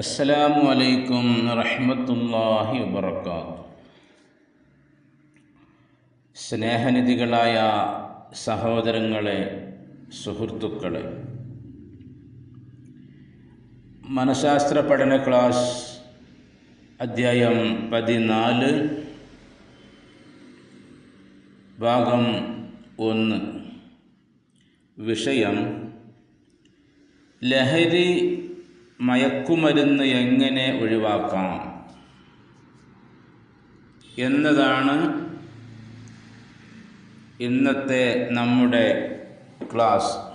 അസ്സലാമു അലൈക്കും റഹ്മത്തുള്ളാഹി وبركاته സ്നേഹനിധികളായ സഹോദരങ്ങളെ സുഹൃത്തുക്കളെ മനഃശാസ്ത്ര പഠന ക്ലാസ് അധ്യായം പതിനാല് ഭാഗം ഒന്ന്. വിഷയം ലഹരി മയക്കുമരുന്ന് എങ്ങനെ ഒഴിവാക്കാം? എന്നതാണ് ഇന്നത്തെ നമ്മുടെ ക്ലാസ്.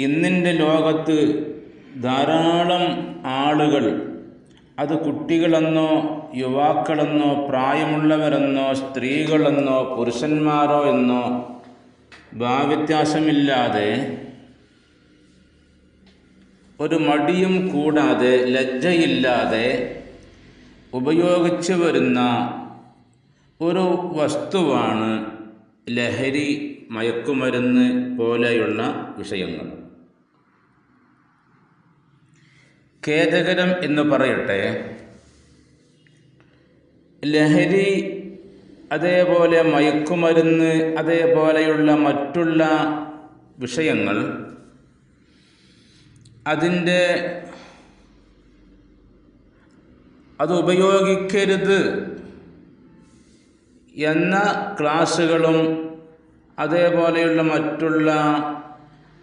ഇന്നിന്റെ ലോകത്ത് ധാരാളം ആളുകൾ അത് കുട്ടികളെന്നോ യുവാക്കളെന്നോ പ്രായമുള്ളവരെന്നോ സ്ത്രീകളെന്നോ പുരുഷന്മാരോ എന്നോ ഭാവ്യത്യാസമില്ലാതെ ഒരു മടിയും കൂടാതെ ലജ്ജയില്ലാതെ ഉപയോഗിച്ചു വരുന്ന ഒരു വസ്തുവാണ് ലഹരി മയക്കുമരുന്ന് പോലെയുള്ള വിഷയങ്ങൾ. ഖേദകരം എന്ന് പറയട്ടെ ലഹരി അതേപോലെ മയക്കുമരുന്ന് അതേപോലെയുള്ള മറ്റുള്ള വിഷയങ്ങൾ അതിന്റെ അത് ഉപയോഗിക്കരുത് എന്ന ക്ലാസ്സുകളും അതേപോലെയുള്ള മറ്റുള്ള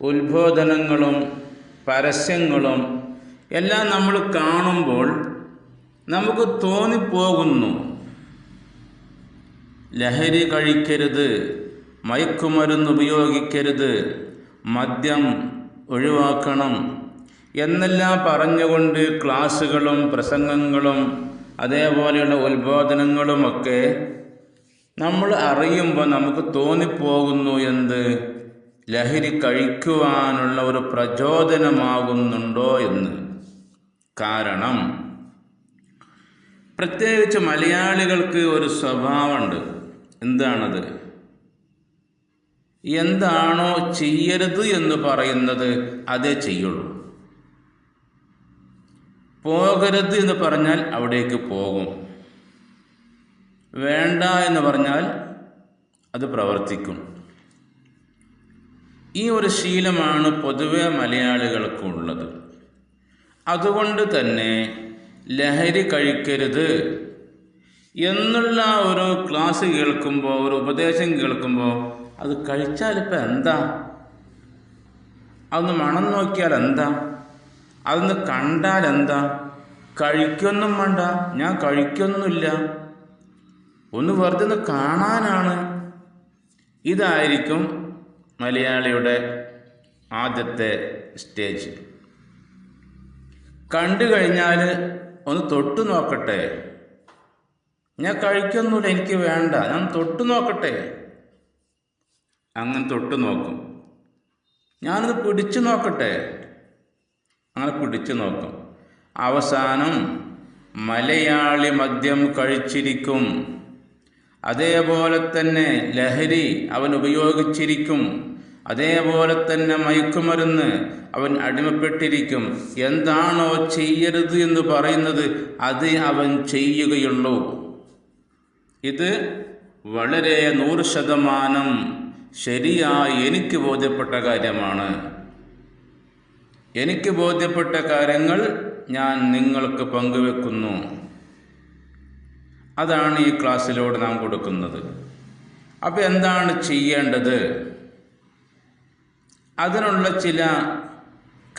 ഉത്ബോധനങ്ങളും പരസ്യങ്ങളും എല്ലാം നമ്മൾ കാണുമ്പോൾ നമുക്ക് തോന്നിപ്പോകുന്നു. ലഹരി കഴിക്കരുത് മയക്കുമരുന്ന് ഉപയോഗിക്കരുത് മദ്യം ഒഴിവാക്കണം. എന്നെല്ലാം പറഞ്ഞുകൊണ്ട് ക്ലാസ്സുകളും പ്രസംഗങ്ങളും അതേപോലെയുള്ള ഉത്ബോധനങ്ങളുമൊക്കെ നമ്മൾ അറിയുമ്പോൾ നമുക്ക് തോന്നിപ്പോകുന്നു എന്ത്? ലഹരി കഴിക്കുവാനുള്ള ഒരു പ്രചോദനമാകുന്നുണ്ടോ എന്ന്. കാരണം പ്രത്യേകിച്ച് മലയാളികൾക്ക് ഒരു സ്വഭാവമുണ്ട്. എന്താണത്? എന്താണോ ചെയ്യരുത് എന്ന് പറയുന്നത് അതേ ചെയ്യുള്ളൂ. പോകരുത് എന്ന് പറഞ്ഞാൽ അവിടേക്ക് പോകും. വേണ്ട എന്ന് പറഞ്ഞാൽ അത് പ്രവർത്തിക്കും. ഈ ഒരു ശീലമാണ് പൊതുവെ മലയാളികൾക്കുള്ളത് അതുകൊണ്ട് തന്നെ ലഹരി കഴിക്കരുത് എന്നുള്ള ഒരു ക്ലാസ് കേൾക്കുമ്പോൾ ഒരു ഉപദേശം കേൾക്കുമ്പോൾ അത് കഴിച്ചാൽ കഴിച്ചാലിപ്പോൾ എന്താ? അതൊന്ന് മണം നോക്കിയാൽ എന്താ? അതൊന്ന് കണ്ടാൽ എന്താ? കഴിക്കൊന്നും വേണ്ട. ഞാൻ കഴിക്കൊന്നുമില്ല. ഒന്ന് വെറുതെ ഒന്ന് കാണാനാണ്. ഇതായിരിക്കും മലയാളിയുടെ ആദ്യത്തെ സ്റ്റേജ്. കണ്ടു കഴിഞ്ഞാൽ ഒന്ന് തൊട്ടു നോക്കട്ടെ. ഞാൻ കഴിക്കൊന്നുമില്ല എനിക്ക് വേണ്ട. ഞാൻ തൊട്ടു നോക്കട്ടെ. അങ്ങനെ തൊട്ടു നോക്കും. ഞാനത് പിടിച്ചു നോക്കട്ടെ. അങ്ങനെ പിടിച്ചു നോക്കും. അവസാനം മലയാളി മദ്യം കഴിച്ചിരിക്കും. അതേപോലെ തന്നെ ലഹരി അവൻ ഉപയോഗിച്ചിരിക്കും. അതേപോലെ തന്നെ മയക്കുമരുന്ന് അവൻ അടിമപ്പെട്ടിരിക്കും. എന്താണോ ചെയ്യരുത് എന്ന് പറയുന്നത് അത് അവൻ ചെയ്യുകയുള്ളൂ. ഇത് വളരെ നൂറ് ശതമാനം ശരിയായി എനിക്ക് ബോധ്യപ്പെട്ട കാര്യമാണ്. എനിക്ക് ബോധ്യപ്പെട്ട കാര്യങ്ങൾ ഞാൻ നിങ്ങൾക്ക് പങ്കുവെക്കുന്നു. അതാണ് ഈ ക്ലാസ്സിലൂടെ നാം കൊടുക്കുന്നത്. അപ്പോൾ എന്താണ് ചെയ്യേണ്ടത്? അതിനുള്ള ചില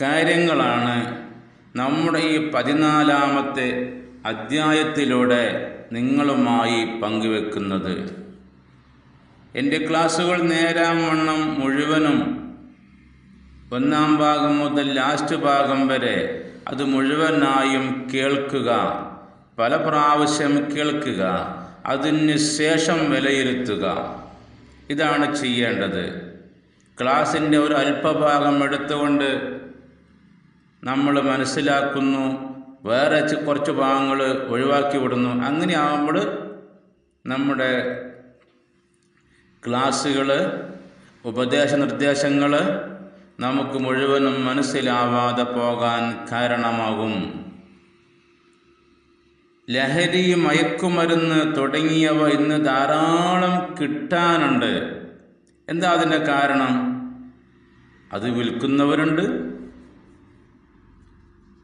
കാര്യങ്ങളാണ് നമ്മുടെ ഈ പതിനാലാമത്തെ അധ്യായത്തിലൂടെ നിങ്ങളുമായി പങ്കുവെക്കുന്നത്. എന്റെ ക്ലാസ്സുകൾ നേരാം വണ്ണം മുഴുവനും ഒന്നാം ഭാഗം മുതൽ ലാസ്റ്റ് ഭാഗം വരെ അത് മുഴുവനായും കേൾക്കുക. പല പ്രാവശ്യം കേൾക്കുക. അതിന് ശേഷം വിലയിരുത്തുക. ഇതാണ് ചെയ്യേണ്ടത്. ക്ലാസിന്റെ ഒരു അല്പഭാഗം എടുത്തുകൊണ്ട് നമ്മൾ മനസ്സിലാക്കുന്നു. വേറെ കുറച്ച് ഭാഗങ്ങൾ ഒഴിവാക്കി വിടുന്നു. അങ്ങനെ ആകുമ്പോൾ നമ്മുടെ ക്ലാസ്സുകൾ ഉപദേശ നിർദ്ദേശങ്ങൾ നമുക്ക് മുഴുവനും മനസ്സിലാവാതെ പോകാൻ കാരണമാകും. ലഹരി മയക്കുമരുന്ന് തുടങ്ങിയവ ഇന്ന് ധാരാളം കിട്ടാനുണ്ട്. എന്താ അതിന്റെ കാരണം? അത് വിൽക്കുന്നവരുണ്ട്.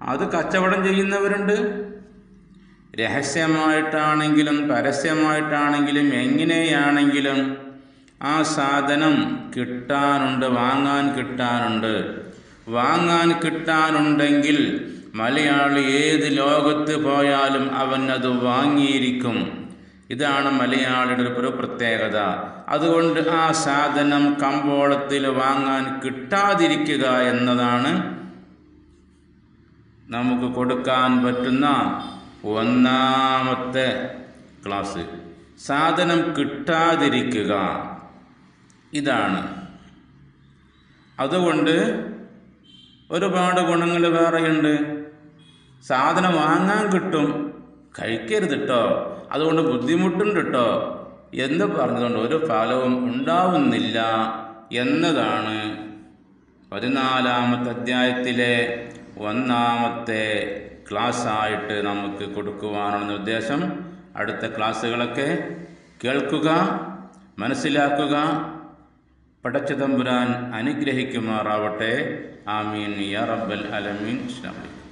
അത് കച്ചവടം ചെയ്യുന്നവരുണ്ട്. രഹസ്യമായിട്ടാണെങ്കിലും പരസ്യമായിട്ടാണെങ്കിലും എങ്ങനെയാണെങ്കിലും ആ സാധനം കിട്ടാനുണ്ട് വാങ്ങാൻ കിട്ടാനുണ്ട്. വാങ്ങാൻ കിട്ടാനുണ്ടെങ്കിൽ മലയാളി ഏത് ലോകത്ത് പോയാലും അവൻ അത് വാങ്ങിയിരിക്കും. ഇതാണ് മലയാളിയുടെ ഒരു പ്രത്യേകത. അതുകൊണ്ട് ആ സാധനം കമ്പോളത്തിൽ വാങ്ങാൻ കിട്ടാതിരിക്കുക എന്നതാണ് നമുക്ക് കൊടുക്കാൻ പറ്റുന്ന ഒന്നാമത്തെ ക്ലാസ്. സാധനം കിട്ടാതിരിക്കുക. ഇതാണ്. അതുകൊണ്ട് ഒരുപാട് ഗുണങ്ങൾ വേറെയുണ്ട്. സാധനം വാങ്ങാൻ കിട്ടും. കഴിക്കരുത് കേട്ടോ അതുകൊണ്ട് ബുദ്ധിമുട്ടുണ്ട് കേട്ടോ എന്ന് പറഞ്ഞതുകൊണ്ട് ഒരു ഫലവും ഉണ്ടാവുന്നില്ല എന്നതാണ് പതിനാലാമത്തെ അധ്യായത്തിലെ ഒന്നാമത്തെ ക്ലാസ്സായിട്ട് നമുക്ക് കൊടുക്കുവാനുള്ള നിർദ്ദേശം. അടുത്ത ക്ലാസ്സുകളൊക്കെ കേൾക്കുക മനസ്സിലാക്കുക. പടച്ചതമ്പുരാൻ അനുഗ്രഹിക്കുമാറാവട്ടെ. ആമീൻ. യാ റബ്ബൽ അലമീൻ. ഇസ്ലാം